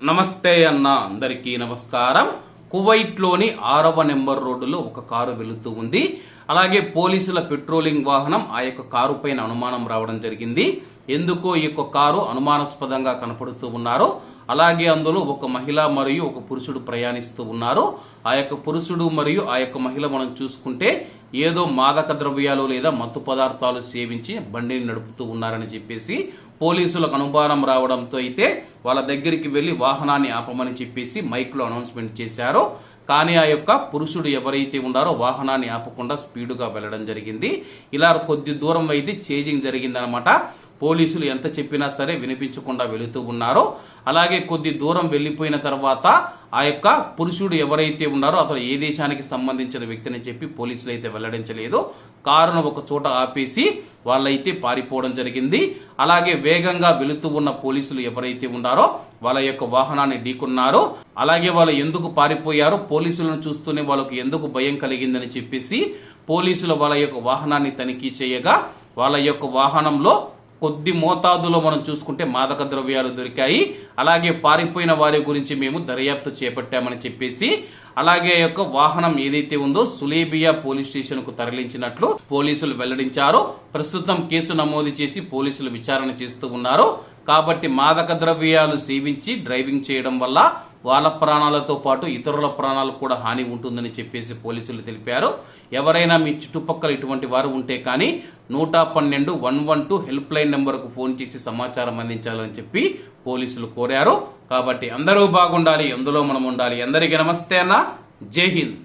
నమస్తే అన్న అందరికీ నమస్కారం. కువైట్లోని ఆరవ నెంబర్ రోడ్డులో ఒక కారు వెళుతూ ఉంది. అలాగే పోలీసుల పెట్రోలింగ్ వాహనం ఆ యొక్క కారు పైన అనుమానం రావడం జరిగింది. ఎందుకో ఈ యొక్క కారు అనుమానాస్పదంగా కనపడుతూ ఉన్నారు అలాగే అందులో ఒక మహిళ మరియు ఒక పురుషుడు ప్రయాణిస్తూ ఉన్నారు. ఆ యొక్క పురుషుడు మరియు ఆ యొక్క మహిళ మనం చూసుకుంటే ఏదో మాదక ద్రవ్యాలు లేదా మత్తు పదార్థాలు సేవించి బండిని నడుపుతూ ఉన్నారని చెప్పేసి పోలీసులకు అనుమానం రావడంతో అయితే వాళ్ళ దగ్గరికి వెళ్ళి వాహనాన్ని ఆపమని చెప్పేసి మైక్లో అనౌన్స్మెంట్ చేశారు. కానీ ఆ యొక్క పురుషుడు ఎవరైతే ఉన్నారో వాహనాన్ని ఆపకుండా స్పీడుగా వెళ్ళడం జరిగింది. ఇలా కొద్ది దూరం అయితే చేజింగ్ జరిగిందనమాట పోలీసులు ఎంత చెప్పినా సరే వినిపించకుండా వెళుతూ ఉన్నారో అలాగే కొద్ది దూరం వెళ్ళిపోయిన తర్వాత ఆ యొక్క పురుషుడు ఎవరైతే ఉన్నారో అతను ఏ దేశానికి సంబంధించిన వ్యక్తిని చెప్పి పోలీసులు అయితే వెల్లడించలేదు. కారును ఒక చోట ఆపేసి వాళ్ళైతే పారిపోవడం జరిగింది. అలాగే వేగంగా వెళుతూ ఉన్న పోలీసులు ఎవరైతే ఉన్నారో వాళ్ళ యొక్క వాహనాన్ని ఢీకున్నారో. అలాగే వాళ్ళు ఎందుకు పారిపోయారో పోలీసులను చూస్తూనే వాళ్ళకు ఎందుకు భయం కలిగిందని చెప్పేసి పోలీసులు వాళ్ళ యొక్క వాహనాన్ని తనిఖీ చేయగా వాళ్ళ యొక్క వాహనంలో కొద్ది మోతాదులో మనం చూసుకుంటే మాదక ద్రవ్యాలు దొరికాయి. అలాగే పారిపోయిన వారి గురించి మేము దర్యాప్తు చేపట్టామని చెప్పేసి అలాగే యొక్క వాహనం ఏదైతే ఉందో సులేబియా పోలీస్ స్టేషన్కు తరలించినట్లు పోలీసులు వెల్లడించారు. ప్రస్తుతం కేసు నమోదు చేసి పోలీసులు విచారణ చేస్తూ ఉన్నారు. కాబట్టి మాదక ద్రవ్యాలు సేవించి డ్రైవింగ్ చేయడం వల్ల వాళ్ళ ప్రాణాలతో పాటు ఇతరుల ప్రాణాలకు కూడా హాని ఉంటుందని చెప్పేసి పోలీసులు తెలిపారు. ఎవరైనా మీ చుట్టుపక్కల ఇటువంటి వారు ఉంటే కానీ నూట పన్నెండు one one two help line నెంబర్కు ఫోన్ చేసి సమాచారం అందించాలని చెప్పి పోలీసులు కోరారు. కాబట్టి అందరూ బాగుండాలి ఎందులో మనం ఉండాలి. అందరికీ నమస్తే అన్న. జై హింద్.